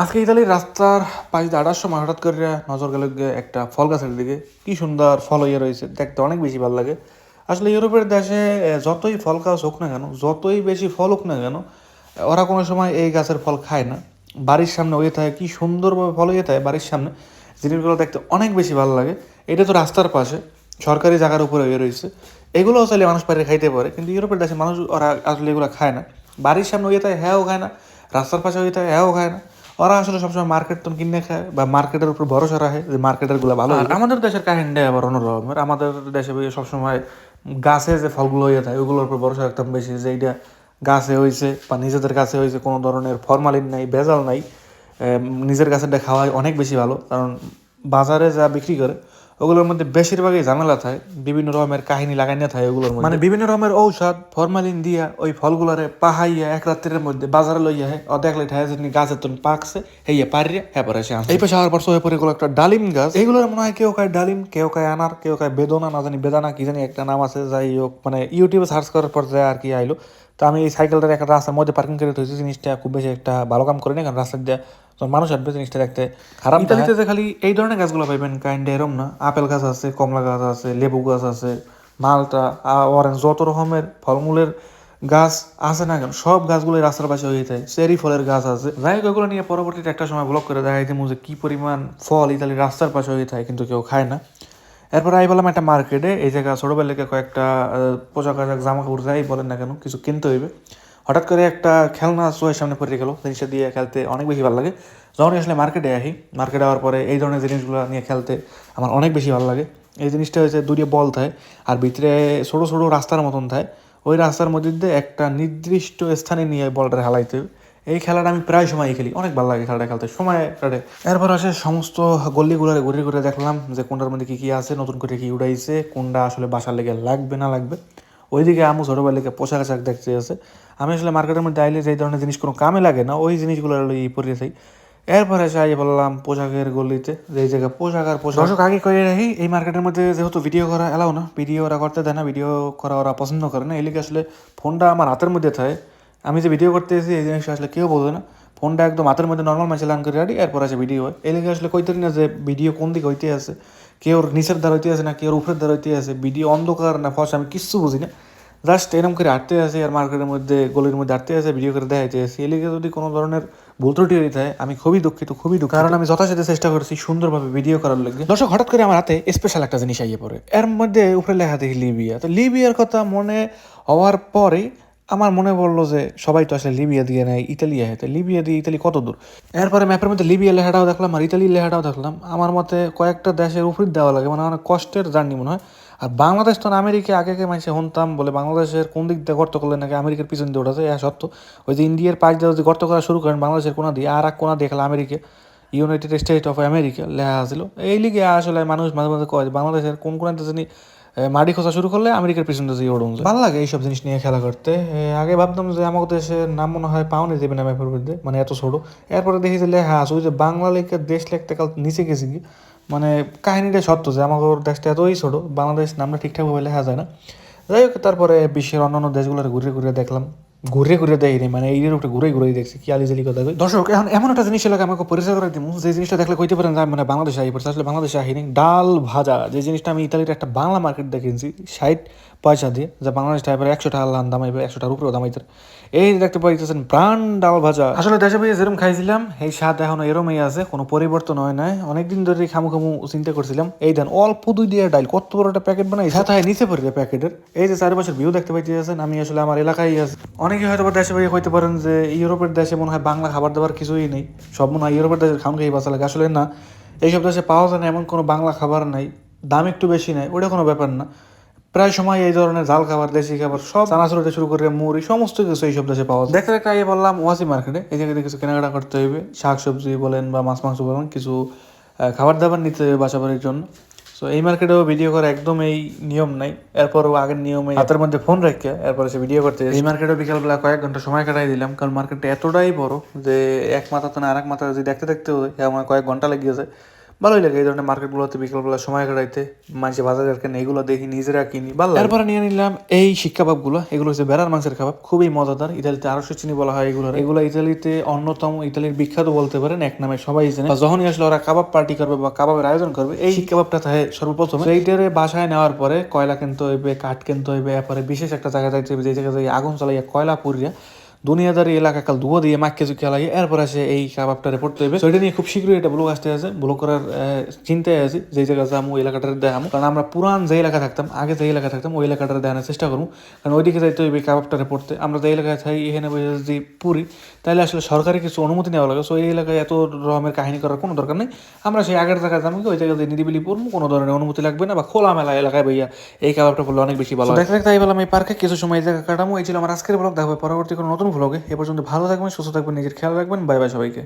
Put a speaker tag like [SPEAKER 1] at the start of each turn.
[SPEAKER 1] আজকে ইতালির রাস্তার পাশ দিয়ে আটার সময় হঠাৎ করে নজর গেল একটা ফল গাছের দিকে। কি সুন্দর ফল হয়ে রয়েছে, দেখতে অনেক বেশি ভালো লাগে। আসলে ইউরোপের দেশে যতই ফল গাছ হোক না কেন, যতই বেশি ফল হোক না কেন ওরা কোনো সময় এই গাছের ফল খায় না। বাড়ির সামনে হয়ে থাকে কি সুন্দরভাবে ফল হয়ে থাকে বাড়ির সামনে, জিনিসগুলো দেখতে অনেক বেশি ভালো লাগে। এটা তো রাস্তার পাশে, সরকারি জায়গার উপরে হয়ে রয়েছে। এগুলোও চাইলে মানুষ পারে খাইতে পারে, কিন্তু ইউরোপের দেশে মানুষ ওরা আসলে এগুলো খায় না। বাড়ির সামনে হয়ে থাকে হ্যাঁও খায় না। রাস্তার পাশে হয়ে থাকে হ্যাঁও খায় না। ওরা আসলে সবসময় মার্কেট তো কিনে খায় বা মার্কেটের উপর ভরসা রাখে যে মার্কেটেরগুলো ভালো হয় আমাদের দেশের কাহিনীটা আবার অন্যরকম। আমাদের দেশে সবসময় গাছে যে ফলগুলো হয়ে থাকে ওগুলোর উপর ভরসা রাখতাম বেশি যে এইটা গাছে হয়েছে বা নিজেদের কাছে হয়েছে কোনো ধরনের ফরমালিন নাই ভেজাল নাই নিজের গাছেরটা খাওয়াই অনেক বেশি ভালো। কারণ বাজারে যা বিক্রি করে ওগুলোর মধ্যে বেশিরভাগই ঝামেলা থাকে বিভিন্ন রকমের কাহিনী লাগাইনা থাকে ওগুলোর মানে বিভিন্ন রকমের ঔষধ ফরমালিন দিয়া ওই ফলগুলারে পাহাইয়া এক রাত্রের মধ্যে বাজারে লইয়া হয় ও দেখলে ঠায় যে গাছের তো পাকছে হেইয়া পারিয়া হ্যাঁ পরে সে এই পাশে আবার হয়ে পরে একটা ডালিম গাছ। এইগুলোর মনে হয় কেউ খায় ডালিম কেউ খায় আনার কেউ খায় বেদনা না জানি বেদানা কি জানি একটা নাম আছে যাই হোক মানে ইউটিউবে সার্চ করার পর যায় আর কি আইলো। তো আমি এই সাইকেলটার একটা রাস্তার মধ্যে পার্কিং করে রয়েছি জিনিসটা খুব বেশি একটা ভালো কাম করে না কারণ রাস্তার দিয়ে মানুষ আসবে জিনিসটা দেখতে খারাপ ইতালিতে খালি এই ধরনের গাছগুলো পাইবেন কাইন্ড এরম না? আপেল গাছ আছে কমলা গাছ আছে লেবু গাছ আছে মালটা অরেঞ্জ যত রকমের ফলমূলের গাছ আছে না কেন সব গাছগুলো এই রাস্তার পাশে হয়ে যায়। চেরি ফলের গাছ আছে। যাই হোক এগুলো নিয়ে পরবর্তীতে একটা সময় ব্লক করে দেখা যাইতে যে কি পরিমাণ ফল ইতালির রাস্তার পাশে হয়ে থাকে কিন্তু কেউ খায় না। এরপর আই বললাম একটা মার্কেটে, এই জায়গা ছোটোবেলাকে কয়েকটা পোশাক আশাক জামা কাপড় যাই বলেন না কেন, কিছু কিনতে হইবে। হঠাৎ করে একটা খেলনা চোখের সামনে পড়ে গেল, জিনিসটা দিয়ে খেলতে অনেক বেশি ভালো লাগে। যখন আসলে মার্কেটে আসি, মার্কেটে আওয়ার পরে এই ধরনের জিনিসগুলো নিয়ে খেলতে আমার অনেক বেশি ভালো লাগে। এই জিনিসটা হচ্ছে দূরে বল থাকে আর ভিতরে ছোটো ছোটো রাস্তার মতন থাকে ওই রাস্তার মধ্যে দিয়ে একটা নির্দিষ্ট স্থানে নিয়ে বলটা হালাইতে হবে। এই খেলাটা আমি প্রায় সময় খেলি, অনেক ভালো লাগে খেলাটা খেলতে, সময় কাটে। এরপর আসে সমস্ত গল্লিগুলো ঘুরে ঘুরে দেখলাম যে কোনটার মধ্যে কী কী আছে, নতুন করে কি উড়াইছে, কোনটা আসলে বাসার লেগে লাগবে না লাগবে। ওইদিকে আমু ছোটোবেলাকে পোশাক আশাক দেখতে আছে আমি আসলে মার্কেটের মধ্যে আইলে যে ধরনের জিনিস কোনো কামে লাগে না, ওই জিনিসগুলো ই পরিয়ে এরপরে এসে আই বললাম পোশাকের গলিতে যে এই জায়গায় পোশাক আর পোশাক দর্শক, আগে করে রাখি, এই মার্কেটের মধ্যে যেহেতু ভিডিও করা এলাও না ভিডিও ওরা করতে দেয় না ভিডিও করা ওরা পছন্দ করে না এলিকে আসলে ফোনটা আমার হাতের মধ্যে থাকে। আমি যে ভিডিও করতে এসেছি এই জিনিসটা আসলে কেউ বোঝে না। ফোনটা একদম হাতের মধ্যে নর্মাল মাসে লান করে রাখি এরপর আছে ভিডিও হয় এলিকে আসলে কইতে না যে ভিডিও কোন দিকে হইতে আছে কেউ নিচের দ্বার হইতে আছে না কেউ উপরের দ্বার হইতে আছে ভিডিও অন্ধকার না ফস আমি কিচ্ছু বুঝি না। জাস্ট এরকম করে হাঁটতে আছে আর মার্কেটের মধ্যে গলির মধ্যে হাঁটতে আছে ভিডিও করে দেখাইতে আছে এলিকে যদি কোনো ধরনের ভুল ত্রুটি হয়ে থাকে আমি খুবই দুঃখিত খুবই দুঃখিত। কারণ আমি যথাসাধ্য চেষ্টা করছি সুন্দরভাবে ভিডিও করার লাগে। দর্শক হঠাৎ করে আমার হাতে স্পেশাল একটা জিনিস আইয়ে পড়ে। এর মধ্যে উপরে লেখা দেখি লিবিয়া। তো লিবিয়ার কথা মনে হওয়ার পরে আমার মনে পড়ল যে সবাই তো আসলে লিবিয়া দিয়ে নেয় ইতালি আহে লিবিয়া দিয়ে ইতালি কত দূর? এরপরে ম্যাপের মধ্যে লিবিয়া লেহাটাও দেখলাম আর ইতালি লেখাটাও দেখলাম। আমার মতে কয়েকটা দেশের উপর দেওয়া লাগে মানে অনেক কষ্টের জার্নি মনে হয়। আর বাংলাদেশ তো আমেরিকা আগে আগে মানুষে শুনতাম বলে বাংলাদেশের কোন দিক দিয়ে গর্ত করলে নাকি আমেরিকার পিছন দিয়ে ওঠাছে হ্যাঁ সত্য। ওই যে ইন্ডিয়ার পাশ দিয়ে যদি গর্ত করা শুরু করেন, বাংলাদেশের কোনা দিয়ে, আর এক কোনা দিয়ে America. United state of America লেখা আছিল। এই লিগে আসলে মানুষ মাঝে মাঝে কয় বাংলাদেশের কোন কোন জানি মাটি খোঁজা শুরু করলে আমেরিকার পিছনে দিয়ে ওড়ন ভালো লাগে এইসব জিনিস নিয়ে খেলা করতে। আগে ভাবতাম যে আমাদের দেশের নাম মনে হয় পাওনি দেবে না ম্যাপের মানে এত ছোট। এরপরে দেখি যে লেখা আছে, ওই যে বাংলা লেখা দেশ লেখতে কাল নিচে গেছি কি? মানে কাহিনিটা সত্য যে আমাদের দেশটা এতই ছোট, বাংলাদেশ নামটা ঠিকঠাকভাবে লেখা যায় না। যাই হোক, তারপরে বিশ্বের অন্যান্য দেশগুলোর ঘুরে ঘুরে দেখলাম। ঘুরে ঘুরে দেখিনি মানে এর উপরে ঘুরে ঘুরে দেখছি, কি আলিজালি কথা কই। দর্শক, এখন এমন একটা জিনিস এলাকা আমাকে পরিচয় করে দিব যে জিনিসটা দেখলে কইতে পারেন মানে বাংলাদেশে পড়ছে, আসলে বাংলাদেশে আহিনি ডাল ভাজা, যে জিনিসটা আমি ইতালির একটা বাংলা মার্কেট দেখেছি ষাট পয়সা দিয়ে, যা বাংলাদেশ টাইপের একশো টাকা লান দামাইবে একশো টাকার উপরেও দাম দামাইতে এই দেখতে পাইতেছেন, প্রাণ ডাল ভাজা। আসলে দেশে ভাইয়া যেরকম খাইছিলাম, এই স্বাদ এখনও এরমই আছে, কোনো পরিবর্তন হয় নাই। অনেকদিন ধরে খামু খামু চিন্তা করছিলাম, এই দেন অল্প দুই দিয়ে ডাল, কত বড় একটা প্যাকেট বানাই, সাথে নিচে পড়ে প্যাকেটের এই যে চার বছর ভিউ দেখতে পাইতেছেন, আমি আসলে আমার এলাকায় আছে। অনেকে হয়তো দেশে ভাইয়া কইতে পারেন যে, ইউরোপের দেশে মনে হয় বাংলা খাবার দাবার কিছুই নেই। সব মনে হয় ইউরোপের দেশের খাম খেয়ে বাঁচা লাগে। আসলে না, এইসব দেশে পাওয়া যায় না, এমন কোনো বাংলা খাবার নাই, দাম একটু বেশি নেই ওটা কোনো ব্যাপার না। প্রায় সময় এই ধরনের জাল খাবার, দেশি খাবার, সব চানাচুর থেকে শুরু করে মুড়ি, সমস্ত কিছু এইসব দেশে পাওয়া যায়। দেখতে দেখতে বললাম ওয়াসি মার্কেটে। এই জায়গায় কিছু কেনাকাটা করতে হইবে। শাক সবজি বলেন বা মাছ মাংস বলেন, কিছু খাবার দাবার নিতে হবে বাসা বাড়ির জন্য। তো এই মার্কেটেও ভিডিও করা একদম এই নিয়ম নাই। এরপর আগের নিয়মে হাতের মধ্যে ফোন রেখে এরপরে সে ভিডিও করতে এই মার্কেটে বিকালবেলা কয়েক ঘণ্টা সময় কাটাই দিলাম, কারণ মার্কেটটা এতটাই বড় যে এক মাথা তো না, আরেক মাথা যদি দেখতে দেখতে হয় আমার কয়েক ঘণ্টা লেগে যায় ভালোই লাগে এই ধরনের মার্কেটগুলোতে বিকেলবেলা সময় কাটাইতে। মানুষের বাজারের কেন, এগুলো দেখি, নিজেরা কিনি, ভালো লাগে। এরপরে নিয়ে নিলাম এই শিক কাবাবগুলো এগুলো হচ্ছে বেড়ার মাংসের কাবাব খুবই মজাদার। ইতালিতে আরশো চিনি বলা হয় এগুলো এগুলো ইতালিতে অন্যতম, ইতালির বিখ্যাত বলতে পারেন, এক নামে সবাই জানে। যখনই আসলে ওরা কাবাব পার্টি করবে বা কাবাবের আয়োজন করবে, এই শিক কাবাবটা থাকে সর্বপ্রথম। এইটারে বাসায় নেওয়ার পরে কয়লা কিনতে হইবে, কাঠ কিনতে হইবে, এরপরে বিশেষ একটা জায়গা যাইতে হবে যে জায়গায় আগুন চালাইয়া কয়লা পুরিয়া দুনিয়াদারি এলাকা কাল ধুয়া দিয়ে মাকে চুকে খেলাই এরপর আসে এই কাবাবটারে পড়তে হইবে। তো এটা নিয়ে খুব শীঘ্রই এটা ব্লগ আসতে আছে। ব্লগ করার চিন্তায় আছি যে জায়গা যাব ওই এলাকাটার দেখামো। কারণ আমরা পুরান যে এলাকা থাকতাম আগে যে এলাকা থাকতাম ওই এলাকাটার দেখানোর চেষ্টা করব। কারণ ওইদিকে যাইতে হইবে কাবাবটারে পড়তে। আমরা যে এলাকায় থাকি এখানে যদি পুরি তাহলে আসলে সরকারি কিছু অনুমতি নেওয়া লাগে। সো এই এলাকায় এত রকমের কাহিনী করার কোনো দরকার নেই। আমরা সেই আগের জায়গায় যাব ওই জায়গাতে নিরিবিলি পড়ব কোনো ধরনের অনুমতি লাগবে না। বা খোলামেলা এলাকায় ভাইয়া এই কাবাবটা পড়লে অনেক বেশি ভালো। দেখতে দেখতে তাই বললাম এই পার্কে কিছু সময় এই জায়গা কাটামো। এই ছিল আমার আজকের ব্লগ। দেখবে পরবর্তী কোনো নতুন ব্লগে এ পর্যন্ত ভালো থাকবেন সুস্থ থাকবেন নিজের খেয়াল রাখবেন। বাই বাই সবাইকে।